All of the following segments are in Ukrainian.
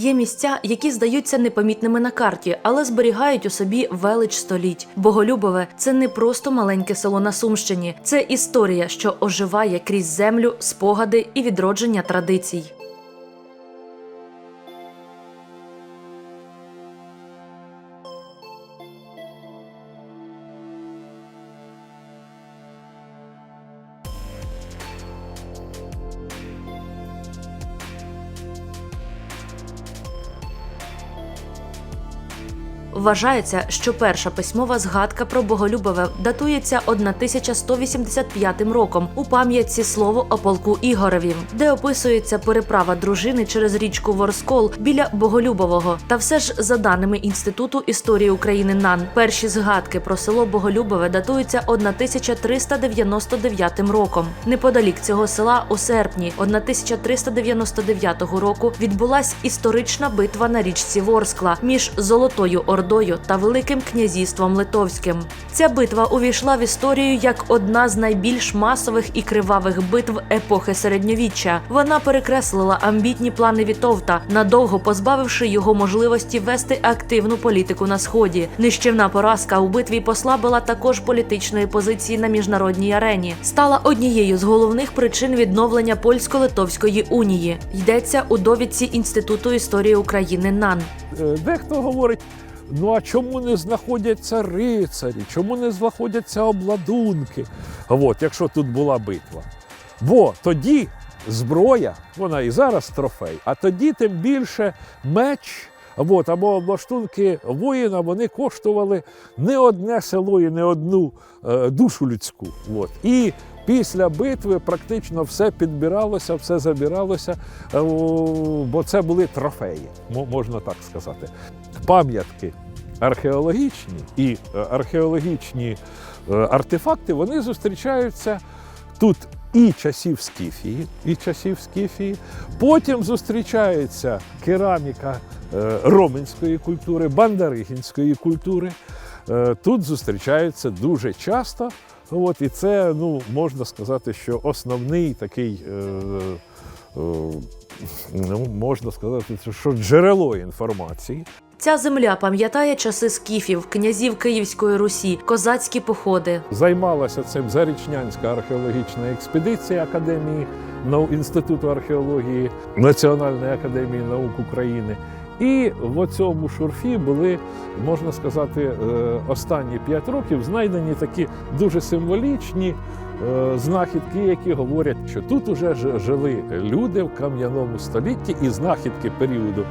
Є місця, які здаються непомітними на карті, але зберігають у собі велич століть. Боголюбове це не просто маленьке село на Сумщині, це історія, що оживає крізь землю, спогади і відродження традицій. Вважається, що перша письмова згадка про Боголюбове датується 1185 роком у пам'ятці слово о полку Ігоревім, де описується переправа дружини через річку Ворскол біля Боголюбового. Та все ж, за даними Інституту історії України НАН, перші згадки про село Боголюбове датуються 1399 роком. Неподалік цього села у серпні 1399 року відбулась історична битва на річці Ворскла між Золотою Ордою та Великим князівством Литовським. Ця битва увійшла в історію як одна з найбільш масових і кривавих битв епохи середньовіччя. Вона перекреслила амбітні плани Вітовта, надовго позбавивши його можливості вести активну політику на сході. Нищівна поразка у битві послабила також політичної позиції на міжнародній арені. Стала однією з головних причин відновлення польсько-литовської унії. Йдеться у довідці Інституту історії України НАН. Е, Дехто говорить: ну а чому не знаходяться рицарі, чому не знаходяться обладунки? От, якщо тут була битва. Бо тоді зброя, вона і зараз трофей, а тоді тим більше меч. От, або облаштунки воїна вони коштували не одне село і не одну е, душу людську. От. І після битви практично все підбиралося, все забиралося, е, бо це були трофеї, можна так сказати. Пам'ятки археологічні і е, археологічні е, артефакти вони зустрічаються тут і часів Скіфії, і часів Скіфії. Потім зустрічається кераміка е, роменської культури, бандаригінської культури. Тут зустрічаються дуже часто. От, і це ну, можна сказати, що основний такий, ну, можна сказати, що джерело інформації. Ця земля пам'ятає часи скіфів, князів Київської Русі, козацькі походи. Займалася цим Зарічнянська археологічна експедиція Академії Інституту археології Національної академії наук України. І в цьому шурфі були, можна сказати, е, останні п'ять років знайдені такі дуже символічні е, знахідки, які говорять, що тут уже жили люди в кам'яному столітті, і знахідки періоду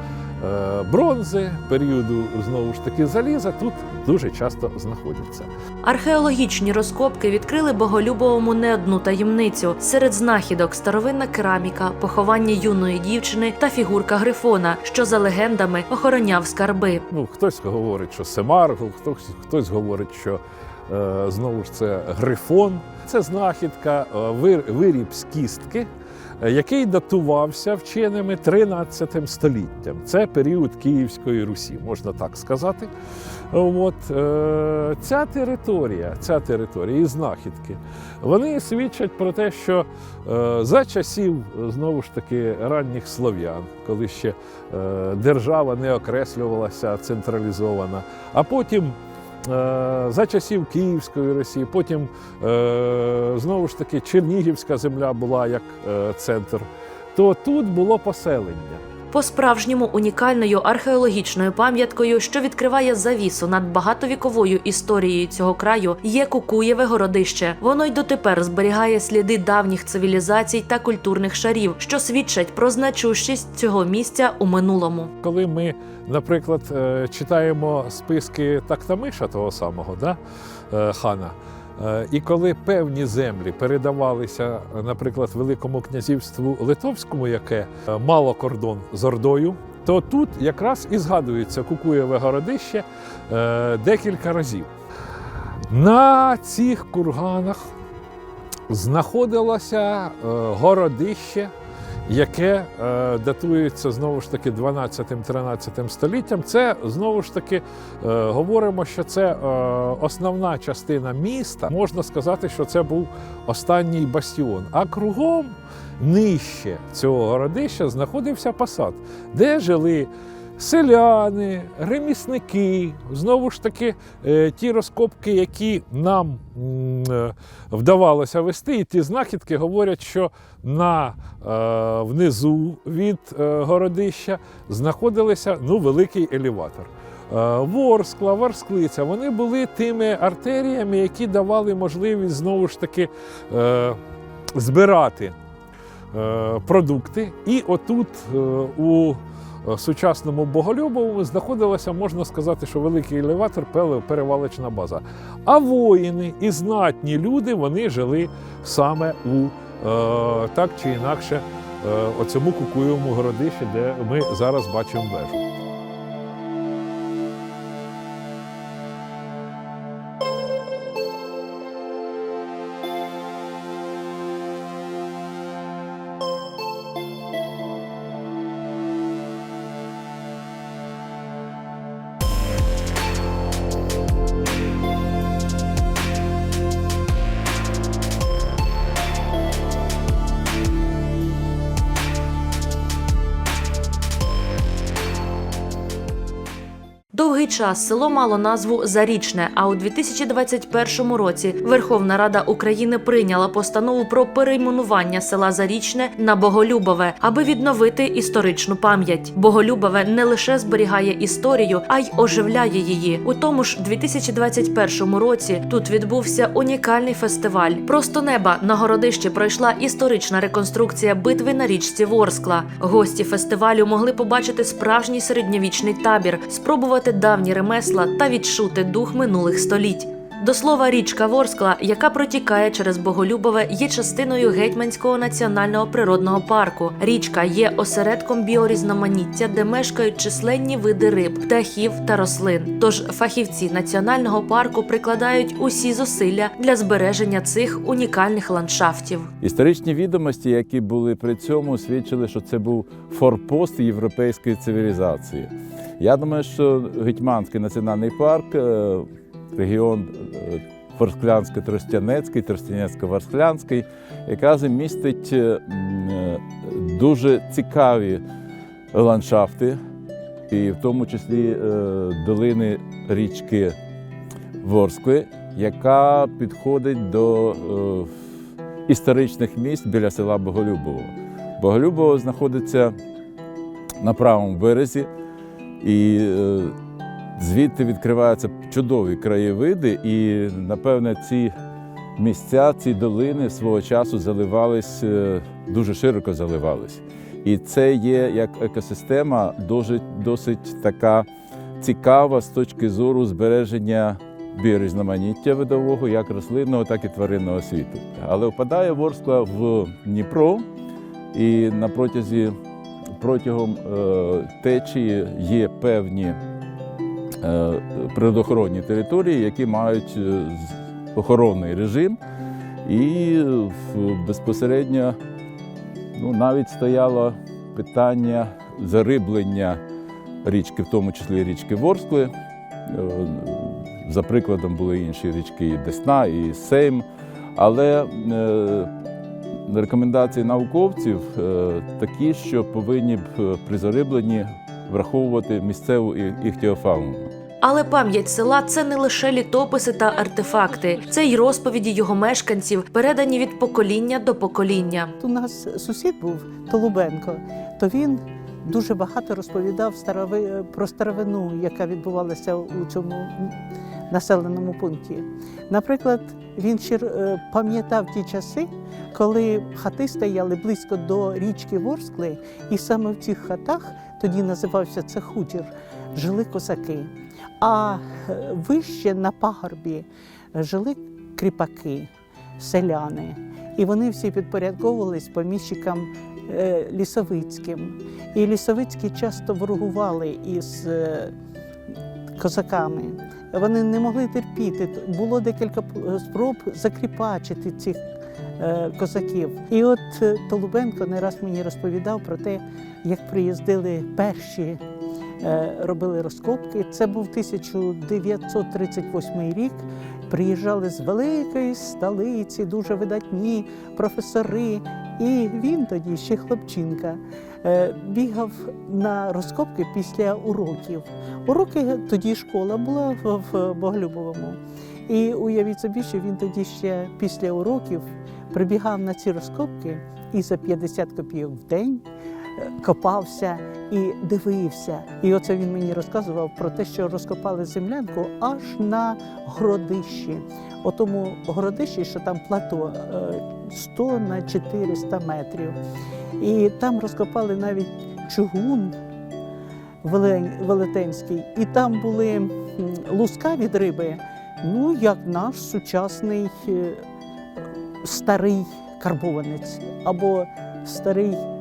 бронзи, періоду знову ж таки заліза тут дуже часто знаходяться. Археологічні розкопки відкрили Боголюбовому не одну таємницю. Серед знахідок старовинна кераміка, поховання юної дівчини та фігурка Грифона, що за легендами охороняв скарби. Ну, хтось говорить, що Семаргл, хтось, хтось говорить, що е, знову ж це грифон. Це знахідка, е, виріб з кістки, е, який датувався вченими 13 століттям. Це період Київської Русі, можна так сказати. От, е, ця територія, ця територія і знахідки, вони свідчать про те, що е, за часів е, знову ж таки ранніх слов'ян, коли ще е, держава не окреслювалася централізована, а потім. Е, За часів Київської Росії, потім е, знову ж таки Чернігівська земля була як е, центр, то тут було поселення. По-справжньому унікальною археологічною пам'яткою, що відкриває завісу над багатовіковою історією цього краю, є Кукуєве городище. Воно й дотепер зберігає сліди давніх цивілізацій та культурних шарів, що свідчать про значущість цього місця у минулому. Коли ми, наприклад, е, читаємо списки Тактамиша того самого да, е, хана, і коли певні землі передавалися, е, наприклад, Великому князівству Литовському, яке е, мало кордон з Ордою, то тут якраз і згадується Кукуєве городище е, декілька разів. На цих курганах знаходилося е, городище, яке е, датується знову ж таки 12-13 століттям. Це знову ж таки е, говоримо, що це е, основна частина міста. Можна сказати, що це був останній бастіон. А кругом нижче цього городища знаходився посад, де жили. Селяни, ремісники, знову ж таки, е, ті розкопки, які нам е, вдавалося вести, і ті знахідки говорять, що на е, внизу від городища знаходилися ну, великий елеватор. Ворскла, Ворсклиця, вони були тими артеріями, які давали можливість знову ж таки збирати продукти. І отут у сучасному Боголюбову знаходилася, можна сказати, що великий елеватор, перевалочна база. А воїни і знатні люди вони жили саме у е, так чи інакше е, оцьому кукуєвому городищі, де ми зараз бачимо вежу. Довгий час село мало назву Зарічне. А у 2021 році Верховна Рада України прийняла постанову про перейменування села Зарічне на Боголюбове, аби відновити історичну пам'ять. Боголюбове не лише зберігає історію, а й оживляє її. У тому ж 2021 році тут відбувся унікальний фестиваль. Просто неба на городищі пройшла історична реконструкція битви на річці Ворскла. Гості фестивалю могли побачити справжній середньовічний табір, спробувати давні ремесла та відчути дух минулих століть. До слова, річка Ворскла, яка протікає через Боголюбове, є частиною гетьманського національного природного парку. Річка є осередком біорізноманіття, де мешкають численні види риб, птахів та рослин. Тож фахівці національного парку прикладають усі зусилля для збереження цих унікальних ландшафтів. Історичні відомості, які були при цьому, свідчили, що це був форпост європейської цивілізації. Я думаю, що Гетьманський національний парк, е, регіон е, Ворсклянсько-Тростянецький, Тростянецько-Ворсклянський, якраз містить е, е, дуже цікаві ландшафти, і в тому числі долини річки Ворскли, яка підходить до історичних місць біля села Боголюбово. Боголюбово знаходиться на правому березі, і звідти відкриваються чудові краєвиди, і, напевне, ці місця, ці долини свого часу заливались, е, дуже широко заливались. І це є як екосистема дуже, досить така цікава з точки зору збереження біорізноманіття видового, як рослинного, так і тваринного світу. Але впадає Ворскла в Дніпро, і на протязі протягом е, течії є певні природоохоронні території, які мають е, охоронний режим, і безпосередньо ну, навіть стояло питання зариблення річки, в тому числі річки Ворскли. Е, За прикладом були інші річки і Десна, і Сейм. Але е, рекомендації науковців е, такі, що повинні б е, при зарибленні враховувати місцеву іхтіофауну. Але пам'ять села це не лише літописи та артефакти, це й розповіді його мешканців, передані від покоління до покоління. У нас сусід був Толубенко, то він дуже багато розповідав старови... про старовину, яка відбувалася у цьому населеному пункті. Наприклад, він е, пам'ятав ті часи, коли хати стояли близько до річки Ворскли, і саме в цих хатах, тоді називався це хутір, жили козаки. А е, вище на пагорбі жили кріпаки, селяни. І вони всі підпорядковувались поміщикам е, лісовицьким. І лісовицькі часто ворогували із е, козаками. Вони не могли терпіти. Було декілька спроб закріпачити цих козаків. І от Толубенко не раз мені розповідав про те, як приїздили перші. Е, Робили розкопки. Це був 1938 рік. Приїжджали з великої столиці, дуже видатні професори. І він тоді ще хлопчинка е, бігав на розкопки після уроків. Уроки тоді школа була в, Боголюбовому. І уявіть собі, що він тоді ще після уроків прибігав на ці розкопки і за 50 копійок в день копався і дивився. І оце він мені розказував про те, що розкопали землянку аж на городищі. У тому городищі, що там плато е, 100 на 400 метрів. І там розкопали навіть чугун велетенський, і там були луска від риби, ну як наш сучасний е, старий карбованець або старий стар,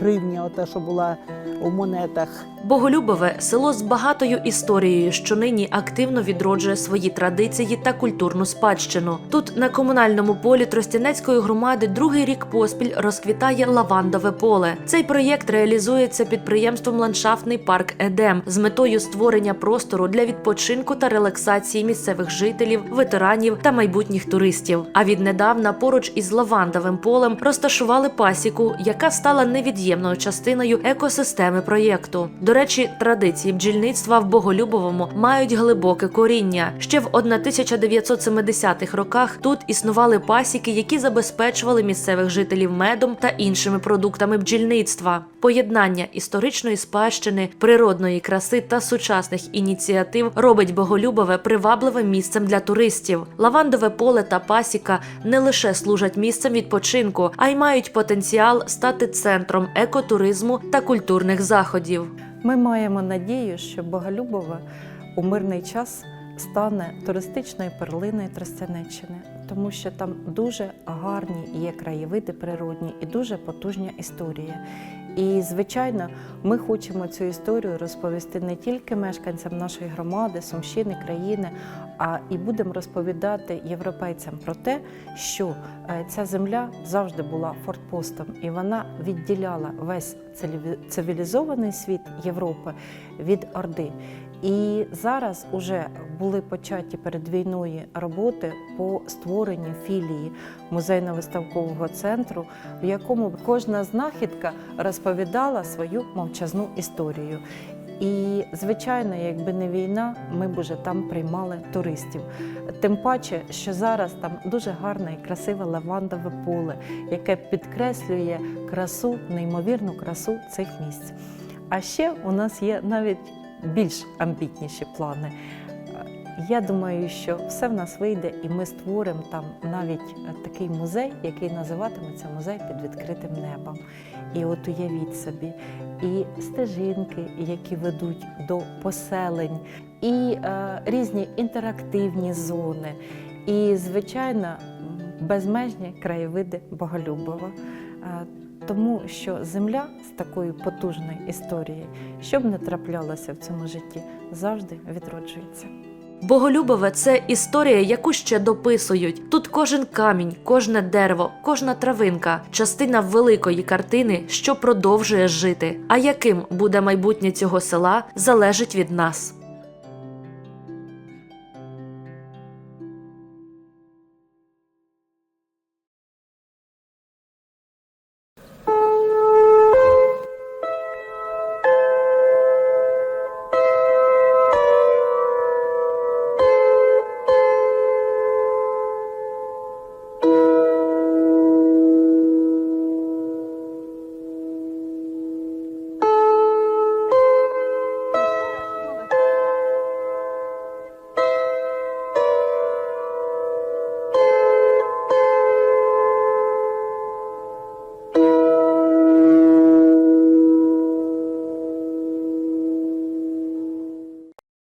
гривня, ота, що була у монетах. Боголюбове село з багатою історією, що нині активно відроджує свої традиції та культурну спадщину. Тут на комунальному полі Тростянецької громади другий рік поспіль розквітає лавандове поле. Цей проєкт реалізується підприємством Ландшафтний парк Едем з метою створення простору для відпочинку та релаксації місцевих жителів, ветеранів та майбутніх туристів. А віднедавна поруч із лавандовим полем розташували пасіку, яка стала невід'ємною частиною екосистеми проєкту. До речі, традиції бджільництва в Боголюбовому мають глибоке коріння. Ще в 1970-х роках тут існували пасіки, які забезпечували місцевих жителів медом та іншими продуктами бджільництва. Поєднання історичної спадщини, природної краси та сучасних ініціатив робить Боголюбове привабливим місцем для туристів. Лавандове поле та пасіка не лише служать місцем відпочинку, а й мають потенціал стати центром екотуризму та культурних заходів. Ми маємо надію, що Боголюбове у мирний час стане туристичною перлиною Тростянеччини, тому що там дуже гарні є краєвиди природні і дуже потужна історія. І, звичайно, ми хочемо цю історію розповісти не тільки мешканцям нашої громади, Сумщини, країни, а і будемо розповідати європейцям про те, що е, ця земля завжди була фортпостом, і вона відділяла весь цивілізований світ Європи від Орди. І зараз уже були початі перед війною роботи по створенню філії музейно-виставкового центру, в якому кожна знахідка розповідала свою мовчазну історію. І, звичайно, якби не війна, ми б уже там приймали туристів. Тим паче, що зараз там дуже гарне і красиве лавандове поле, яке підкреслює красу, неймовірну красу цих місць. А ще у нас є навіть більш амбітніші плани. Я думаю, що все в нас вийде, і ми створимо там навіть е, такий музей, який називатиметься музей під відкритим небом. І от уявіть собі, і стежинки, які ведуть до поселень, і е, різні інтерактивні зони, і, звичайно, безмежні краєвиди Боголюбова. Е, тому що земля з такою потужною історією, що б не траплялося в цьому житті, завжди відроджується. Боголюбове це історія, яку ще дописують. Тут кожен камінь, кожне дерево, кожна травинка частина великої картини, що продовжує жити. А яким буде майбутнє цього села, залежить від нас.